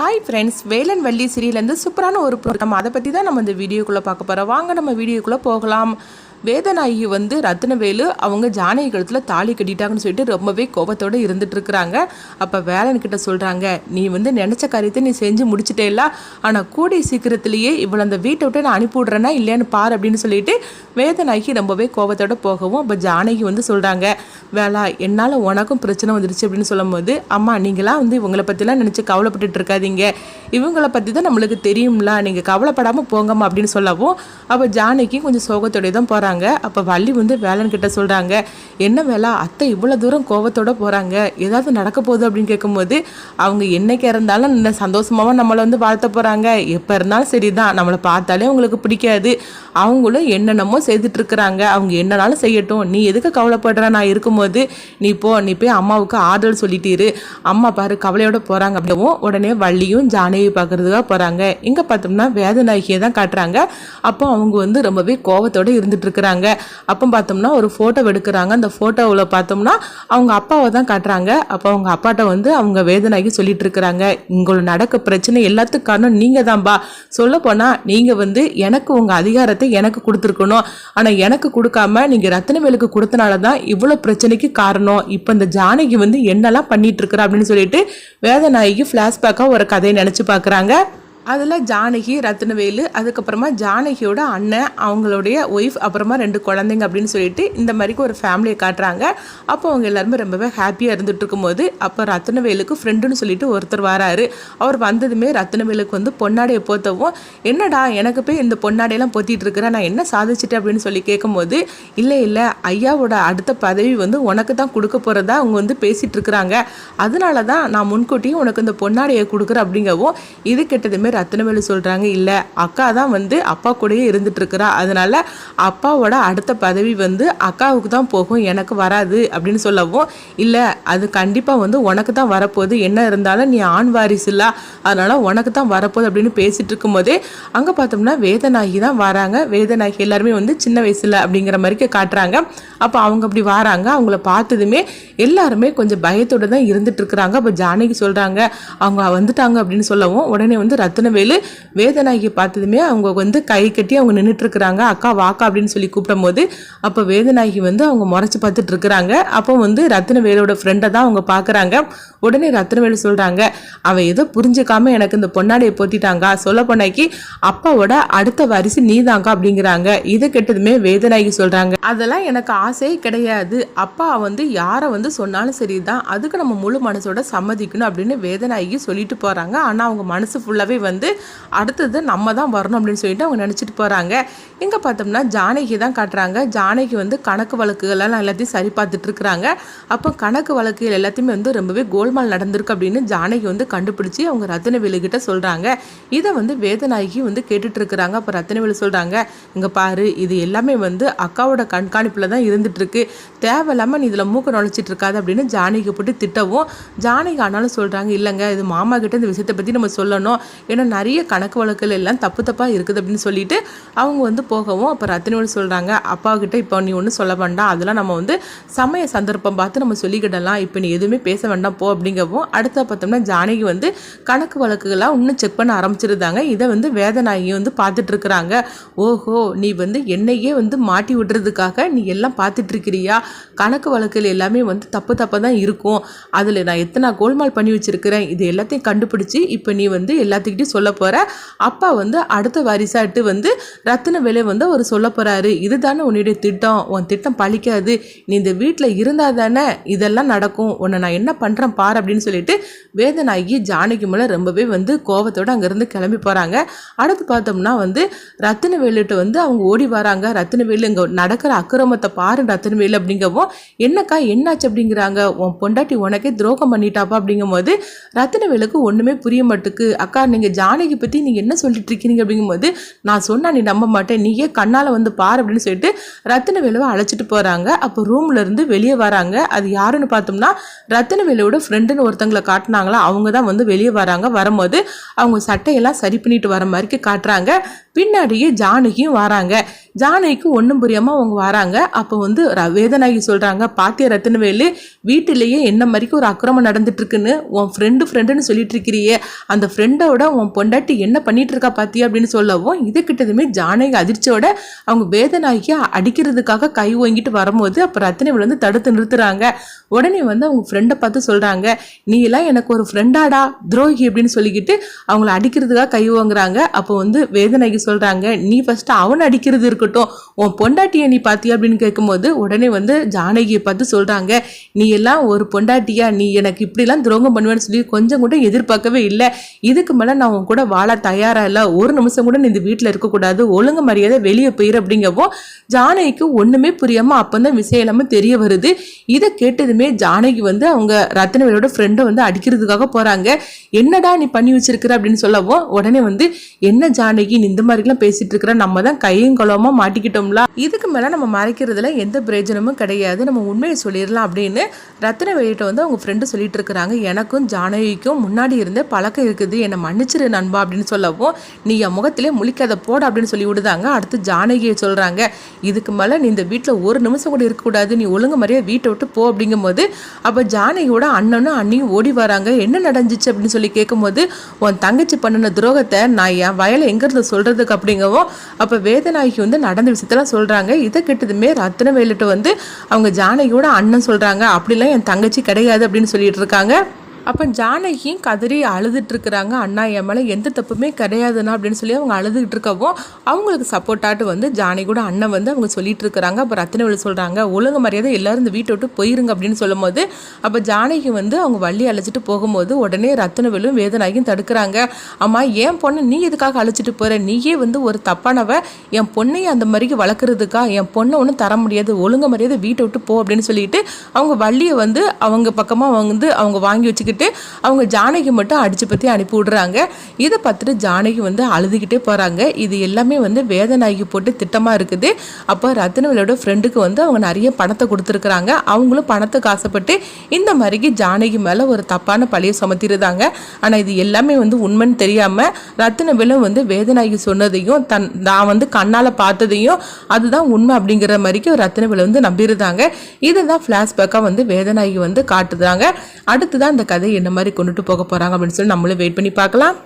Hi friends Velan Valli சிறியிலேருந்து சூப்பரான ஒரு ப்ரோக்ராம் அதை பற்றி தான் நம்ம இந்த வீடியோக்குள்ளே பார்க்க போகிறோம் வாங்க நம்ம வீடியோக்குள்ளே போகலாம். வேதநாயகி வந்து ரத்னவேலு அவங்க ஜானகி கழுத்தில் தாலி கட்டிட்டாங்கன்னு சொல்லிட்டு ரொம்பவே கோபத்தோடு இருந்துட்டு இருக்கிறாங்க அப்போ வேலன்கிட்ட சொல்கிறாங்க நீ வந்து நினச்ச காரியத்தை நீ செஞ்சு முடிச்சிட்டேல ஆனால் கூடிய சீக்கிரத்திலேயே இவ்வளோ அந்த வீட்டை விட்டு நான் அனுப்பிவிட்றேனா இல்லையான்னு பார் அப்படின்னு சொல்லிட்டு வேதநாயகி ரொம்பவே கோபத்தோடு போகவும் அப்போ ஜானகி வந்து சொல்கிறாங்க வேலா என்னால் உனக்கும் பிரச்சனை வந்துடுச்சு அப்படின்னு சொல்லும்போது அம்மா நீங்களாம் வந்து இவங்களை பற்றிலாம் நினச்சி கவலைப்பட்டுட்டு இருக்காதீங்க. இவங்கள பற்றி தான் நம்மளுக்கு தெரியும்ல நீங்கள் கவலைப்படாமல் போங்கம்மா அப்படின்னு சொல்லவும் அப்போ ஜானகி கொஞ்சம் சோகத்தோடய தான் போகிறாங்க அப்போ வள்ளி வந்து வேலன் கிட்ட சொல்கிறாங்க என்ன வேலை அத்தை இவ்வளோ தூரம் கோவத்தோட போகிறாங்க ஏதாவது நடக்க போகுது? அப்படின்னு கேட்கும்போது அவங்க என்னைக்கு இருந்தாலும் இந்த சந்தோஷமாகவும் நம்மளை வந்து வாழ்த்த போகிறாங்க எப்போ இருந்தாலும் சரி தான் நம்மளை பார்த்தாலே அவங்களுக்கு பிடிக்காது. அவங்களும் என்னென்னமோ செய்துட்ருக்குறாங்க அவங்க என்னனாலும் செய்யட்டும். நீ எதுக்கு கவலைப்படுற? நான் இருக்கும்போது நீ போ நீ போய் அம்மாவுக்கு ஆறுதல் சொல்லிட்டு இரு அம்மா பாரு கவலையோட போகிறாங்க அப்படிவும் உடனே வள்ளியும் ஜானையை பார்க்குறதுக்காக போகிறாங்க இங்கே பார்த்தோம்னா வேதநாயகியை தான் காட்டுறாங்க. அப்போ அவங்க வந்து ரொம்பவே கோவத்தோடு இருந்துட்டுருக்கு இருக்கிறாங்க அப்போ பார்த்தோம்னா ஒரு ஃபோட்டோ எடுக்கிறாங்க. அந்த ஃபோட்டோவில் பார்த்தோம்னா அவங்க அப்பாவை தான் காட்டுறாங்க. அப்போ அவங்க அப்பாட்ட வந்து அவங்க வேதனாகி சொல்லிட்டு இருக்கிறாங்க. உங்களோட நடக்க பிரச்சனை எல்லாத்துக்கும் காரணம் நீங்கள் தான்பா சொல்ல போனால் நீங்கள் வந்து எனக்கு உங்கள் அதிகாரத்தை எனக்கு கொடுத்துருக்கணும். ஆனால் எனக்கு கொடுக்காம நீங்கள் ரத்தனவேலுக்கு கொடுத்தனால தான் இவ்வளோ பிரச்சனைக்கு காரணம். இப்போ இந்த ஜானகி வந்து என்னெல்லாம் பண்ணிட்டு இருக்கிறா அப்படின்னு சொல்லிட்டு வேதநாயகி ஃப்ளாஷ்பேக்காக ஒரு கதையை நினச்சி பார்க்குறாங்க. அதில் ஜானகி ரத்னவேலு அதுக்கப்புறமா ஜானகியோட அண்ணன் அவங்களுடைய ஒய்ஃப் அப்புறமா ரெண்டு குழந்தைங்க அப்படின்னு சொல்லிட்டு இந்த மாதிரிக்கு ஒரு ஃபேமிலியை காட்டுறாங்க. அப்போ அவங்க எல்லாருமே ரொம்பவே ஹாப்பியாக இருந்துட்டு இருக்கும்போது அப்போ ரத்னவேலுக்கு ஃப்ரெண்டுன்னு சொல்லிட்டு ஒருத்தர் வராரு. அவர் வந்ததுமே ரத்னவேலுக்கு வந்து பொன்னாடையை போத்தவும் என்னடா எனக்கு போய் இந்த பொன்னாடையெல்லாம் போத்திட்டு இருக்கிறேன் நான் என்ன சாதிச்சிட்டேன்? அப்படின்னு சொல்லி கேட்கும்போது இல்லை இல்லை ஐயாவோட அடுத்த பதவி வந்து உனக்கு தான் கொடுக்க போகிறதா அவங்க வந்து பேசிகிட்டு இருக்கிறாங்க. அதனால தான் நான் முன்கூட்டியும் உனக்கு இந்த பொன்னாடையை கொடுக்குறேன் அப்படிங்கவும் இது கெட்டதுமே ரத்னவேலு சொல்கிறாங்க இல்லை அக்கா தான் வந்து அப்பா கூடயே இருந்துட்டுருக்குறா. அதனால் அப்பாவோட அடுத்த பதவி வந்து அக்காவுக்கு தான் போகும் எனக்கு வராது அப்படின்னு சொல்லவும் இல்லை அது கண்டிப்பாக வந்து உனக்கு தான் வரப்போகுது. என்ன இருந்தாலும் நீ ஆண் வாரிசு இல்லை அதனால் உனக்கு தான் வரப்போகுது அப்படின்னு பேசிட்டு இருக்கும்போதே அங்கே பார்த்தோம்னா வேதநாயகி தான் வராங்க. வேதநாயகி எல்லாருமே வந்து சின்ன வயசில் அப்படிங்கிற மாதிரிக்கு காட்டுறாங்க. அப்போ அவங்க அப்படி வராங்க. அவங்கள பார்த்ததுமே எல்லாருமே கொஞ்சம் பயத்தோடு தான் இருந்துட்டு இருக்கிறாங்க அப்போ ஜானகி சொல்கிறாங்க அவங்க வந்துட்டாங்க அப்படின்னு சொல்லவும் உடனே வந்து ரத்னவேலு வேதநாயகி பார்த்ததுமே அவங்க வந்து கை கட்டி அவங்க நின்றுட்டுருக்குறாங்க அக்கா வாக்கா அப்படின்னு சொல்லி கூப்பிடும் போது அப்போ வேதநாயகி வந்து அவங்க முறைச்சி பார்த்துட்டு இருக்கிறாங்க. அப்போ வந்து ரத்தினவேலோட ஃப்ரெண்டை தான் அவங்க பார்க்குறாங்க. உடனே ரத்னவேலு சொல்கிறாங்க அவன் ஏதோ புரிஞ்சுக்காம எனக்கு இந்த பொன்னாடியை போட்டிட்டாங்க சொல்ல போனாக்கி அப்பாவோட அடுத்த வாரிசு நீதாங்க அப்படிங்கிறாங்க. இது கெட்டதுமே வேதநாயகி சொல்கிறாங்க அதெல்லாம் எனக்கு ஆசையே கிடையாது. அப்பா வந்து யாரை வந்து சொன்னாலும் சரிதான். அதுக்கு நம்ம முழு மனசோட சம்மதிக்கணும் அப்படின்னு வேதநாயகி சொல்லிட்டு போகிறாங்க ஆனால் அவங்க மனசு ஃபுல்லாகவே வந்து வந்து அடுத்தது நம்ம தான் வரணும் அப்படின்னு சொல்லிட்டு அவங்க நினச்சிட்டு போகிறாங்க இங்கே பார்த்தோம்னா ஜானகி தான் காட்டுறாங்க. ஜானகி வந்து கணக்கு வழக்குகளெல்லாம் எல்லாத்தையும் சரி பார்த்துட்ருக்குறாங்க அப்போ கணக்கு வழக்குகள் எல்லாத்தையுமே வந்து ரொம்பவே கோல்மால் நடந்திருக்கு அப்படின்னு ஜானகி வந்து கண்டுபிடிச்சி அவங்க ரத்தனவேலுக்கிட்ட சொல்கிறாங்க இதை வந்து வேதநாயகி வந்து கேட்டுட்ருக்குறாங்க அப்போ ரத்தினவேலு சொல்கிறாங்க இங்கே பாரு இது எல்லாமே வந்து அக்காவோட கண்காணிப்பில் தான் இருந்துகிட்ருக்கு தேவையில்லாமல் நீ இதில் மூக்க நுழைச்சிட்டு இருக்காது அப்படின்னு ஜானகி போட்டு திட்டவும். ஜானகி ஆனாலும் சொல்கிறாங்க இல்லைங்க இது மாமா கிட்ட இந்த விஷயத்தை பற்றி நம்ம சொல்லணும். ஏன்னா நிறைய கணக்கு வழக்குகள் எல்லாம் தப்பு தப்பாக இருக்குது அப்படின்னு சொல்லிட்டு அவங்க வந்து போகவும் அப்போ ரத்தினோடு சொல்கிறாங்க அப்பாக்கிட்ட இப்போ நீ ஒன்றும் சொல்ல வேண்டாம். அதெல்லாம் நம்ம வந்து சமய சந்தர்ப்பம் பார்த்து நம்ம சொல்லிக்கிடலாம். இப்போ நீ எதுவுமே பேச வேண்டாம். போ அப்படிங்கவும் அடுத்த பார்த்தோம்னா ஜானகி வந்து கணக்கு வழக்குகளாக இன்னும் செக் பண்ண ஆரம்பிச்சிருந்தாங்க. இதை வந்து வேதநாயகி வந்து பார்த்துட்டு இருக்கிறாங்க. ஓஹோ நீ வந்து என்னையே வந்து மாட்டி விடுறதுக்காக நீ எல்லாம் பார்த்துட்டு இருக்கிறியா? கணக்கு வழக்குகள் எல்லாமே வந்து தப்பு தப்பாக தான் இருக்கும். அதில் நான் எத்தனை கோல்மால் பண்ணி வச்சிருக்கிறேன். இது எல்லாத்தையும் கண்டுபிடிச்சி இப்போ நீ வந்து எல்லாத்துக்கிட்டையும் சொல்ல போகிற அப்பா வந்து அடுத்த வாரிசாட்டு வந்து ரத்தின வேலை வந்து அவர் சொல்ல போகிறாரு இதுதானே உன்னுடைய திட்டம். உன் திட்டம் பழிக்காது. நீ இந்த வீட்டில் இருந்தால் தானே இதெல்லாம் நடக்கும். உன்னை நான் என்ன பண்ணுறேன் பார் அப்படின்னு சொல்லிட்டு வேதநாயகி ஜானகி மேலே ரொம்பவே வந்து கோபத்தோடு அங்கேருந்து கிளம்பி போகிறாங்க அடுத்து பார்த்தோம்னா வந்து ரத்தினவேலுட்டு வந்து அவங்க ஓடி வராங்க. ரத்தினவேலு இங்கே நடக்கிற அக்கிரமத்தை பாரு ரத்தினவேலு அப்படிங்கவும் என்னக்கா என்னாச்சு? அப்படிங்கிறாங்க. உன் பொண்டாட்டி உனக்கே துரோகம் பண்ணிட்டாப்பா அப்படிங்கும்போது ரத்தினவேலுக்கு ஒன்றுமே புரிய மாட்டுக்கு. அக்கா நீங்கள் ஜானகி பற்றி நீங்கள் என்ன சொல்லிட்டு இருக்கீங்க அப்படிங்கும்போது நான் சொன்னால் நீ நம்ப மாட்டேன் நீயே கண்ணால் வந்து பார் அப்படின்னு சொல்லிட்டு ரத்தினவேலுவை அழைச்சிட்டு போகிறாங்க அப்போ ரூம்ல இருந்து வெளியே வராங்க. அது யாருன்னு பார்த்தோம்னா ரத்தினவேலுவோட ஃப்ரெண்டுன்னு ஒருத்தங்களை காட்டினாங்களா அவங்க தான் வந்து வெளியே வராங்க. வரும்போது அவங்க சட்டையெல்லாம் சரி பண்ணிட்டு வர மாதிரி காட்டுறாங்க. பின்னாடியே ஜானகியும் வராங்க. ஜானகிக்கு ஒன்றும் புரியாமல் அவங்க வராங்க. அப்போ வந்து ர- வேதநாயகி சொல்கிறாங்க பாத்திய ரத்தினவேலு வீட்டிலேயே என்ன மாதிரிக்கு ஒரு அக்கிரமம் நடந்துட்டுருக்குன்னு? உன் ஃப்ரெண்டு ஃப்ரெண்டுன்னு சொல்லிட்டு இருக்கிறியே அந்த ஃப்ரெண்டோட உன் பொண்டாட்டி என்ன பண்ணிட்டு இருக்கா பாத்தியா? அப்படின்னு சொல்லவும் இது கிட்டதுமே ஜானகி அதிர்ச்சியோட அவங்க வேதநாயகியை அடிக்கிறதுக்காக கை ஓங்கிட்டு வரும்போது அப்போ ரத்தினவேலு வந்து தடுத்து நிறுத்துறாங்க. உடனே வந்து அவங்க ஃப்ரெண்டை பார்த்து சொல்கிறாங்க நீ எல்லாம் எனக்கு ஒரு ஃப்ரெண்டாடா துரோகி அப்படின்னு சொல்லிக்கிட்டு அவங்கள அடிக்கிறதுக்காக கை ஓங்குறாங்க. அப்போ வந்து வேதனைக்கு சொல்கிறாங்க நீ ஃபஸ்ட்டு அவன் அடிக்கிறது இருக்கட்டும். உன் பொண்டாட்டியை நீ பார்த்தியா அப்படின்னு கேட்கும்போது உடனே வந்து ஜானகியை பார்த்து சொல்கிறாங்க நீ எல்லாம் ஒரு பொண்டாட்டியா? நீ எனக்கு இப்படிலாம் துரோகம் பண்ணுவேன்னு சொல்லி கொஞ்சம் கூட எதிர்பார்க்கவே இல்லை. இதுக்கு மேலே நான் உன் கூட வாழ தயாராக இல்லை. ஒரு நிமிஷம் கூட நீ இந்த வீட்டில் இருக்கக்கூடாது. ஒழுங்கு மரியாதை வெளியே போயிரு அப்படிங்கப்போ ஜானகிக்கு ஒன்றுமே புரியாமல் அப்போ தான் விஷயம் எல்லாமே தெரிய வருது. இதை கேட்டதுமே ஜானகி வந்து அவங்க ரத்னவேலோட ஃப்ரெண்டை வந்து அடிக்கிறதுக்காக போகிறாங்க என்னடா நீ பண்ணி வச்சிருக்கிற? அப்படின்னு சொல்லவும் உடனே வந்து என்ன ஜானகி இந்த மாதிரிலாம் பேசிட்டு இருக்கிற நம்ம தான் கையும் குளமா மாட்டிக்கிட்டோம்ல. இதுக்கு மேலே நம்ம மறைக்கிறதுல எந்த பிரயோஜனமும் கிடையாது. நம்ம உண்மையை சொல்லிடலாம் அப்படின்னு ரத்னவேலிட்ட வந்து அவங்க ஃப்ரெண்டு சொல்லிட்டு இருக்கிறாங்க. எனக்கும் ஜானகிக்கும் முன்னாடி இருந்த பழக்கம் இருக்குது. என்னை மன்னிச்சிரு நண்பா அப்படின்னு சொல்லவும் நீ என் முகத்திலே முழிக்காத போட அப்படின்னு சொல்லி விடுதாங்க. அடுத்து ஜானகியை சொல்கிறாங்க இதுக்கு மேலே நீ இந்த வீட்டில் ஒரு நிமிஷம் கூட இருக்கக்கூடாது. நீ ஒழுங்கு மாதிரியே வீட்டை விட்டு போ அப்படிங்கும்போது அப்போ ஜானகியோட அண்ணனும் அண்ணியும் ஓடி வராங்க. என்ன நடந்துச்சு அப்படின்னு சொல்லி கேட்கும்போது உன் தங்கச்சி பண்ணின துரோகத்தை நான் என் வயலை சொல்கிறது சொல்கிறதுக்கு அப்படிங்கவும் அப்போ வேதநாயகி வந்து நடந்த விஷயத்தெல்லாம் சொல்கிறாங்க இதை கெட்டதுமே ரத்னவேலுட்ட வந்து அவங்க ஜானகியோட அண்ணன் சொல்கிறாங்க அப்படிலாம் என் தங்கச்சி கிடையாது அப்படின்னு சொல்லிட்டு இருக்காங்க. அப்போ ஜானகியும் கதறி அழுதுட்டு இருக்கிறாங்க? அண்ணா என் மேலே எந்த தப்புமே கிடையாதுண்ணா அப்படின்னு சொல்லி அவங்க அழுதுகிட்டு இருக்கவும் அவங்களுக்கு சப்போர்ட்டாட்டு வந்து ஜானகியோட அண்ணன் வந்து அவங்க சொல்லிட்டு இருக்கிறாங்க. அப்போ ரத்னவேலு சொல்கிறாங்க ஒழுங்கு மரியாதை எல்லாரும் இந்த வீட்டை விட்டு போயிருங்க அப்படின்னு சொல்லும்போது அப்போ ஜானகி வந்து அவங்க வள்ளி அழைச்சிட்டு போகும்போது உடனே ரத்னவேலும் வேதனாகியும் தடுக்கிறாங்க. அம்மா என் பொண்ணை நீ எதுக்காக அழைச்சிட்டு போகிற நீயே வந்து ஒரு தப்பானவ. என் பொண்ணையும் அந்த மாதிரிக்கு வளர்க்குறதுக்கா? என் பொண்ணை ஒன்றும் தர முடியாது. ஒழுங்கு மரியாதை வீட்டை விட்டு போ அப்படின்னு சொல்லிட்டு அவங்க வள்ளியை வந்து அவங்க பக்கமாக வந்து அவங்க வாங்கி வச்சுக்கிட்டு அவங்க ஜானகி மட்டும் அடிச்சு பற்றி அனுப்பி விடுறாங்க. இதை பார்த்துட்டு ஜானகி வந்து அழுதுகிட்டே போகிறாங்க இது எல்லாமே வந்து வேதநாயகி போட்டு திட்டமாக இருக்குது. அப்போ ரத்னவேலோட ஃப்ரெண்டுக்கு வந்து அவங்க நிறைய பணத்தை கொடுத்துருக்குறாங்க. அவங்களும் பணத்துக்கு ஆசைப்பட்டு இந்த மாதிரிக்கு ஜானகி மேலே ஒரு தப்பான பழியை சுமத்திருந்தாங்க. ஆனால் இது எல்லாமே வந்து உண்மைன்னு தெரியாமல் ரத்னவேலும் வந்து வேதநாயகி சொன்னதையும் தன் நான் வந்து கண்ணால் பார்த்ததையும் அதுதான் உண்மை அப்படிங்கிற மாதிரிக்கு ரத்னவேலு வந்து நம்பியிருந்தாங்க. இதுதான் ஃப்ளாஷ்பேக்காக வந்து வேதநாயகி வந்து காட்டுதாங்க அடுத்து தான் இந்த கதை என்ன மாதிரி கொண்டுட்டு போக போகிறாங்க அப்படின்னு சொல்லி நம்மளும் வெயிட் பண்ணி பார்க்கலாம்.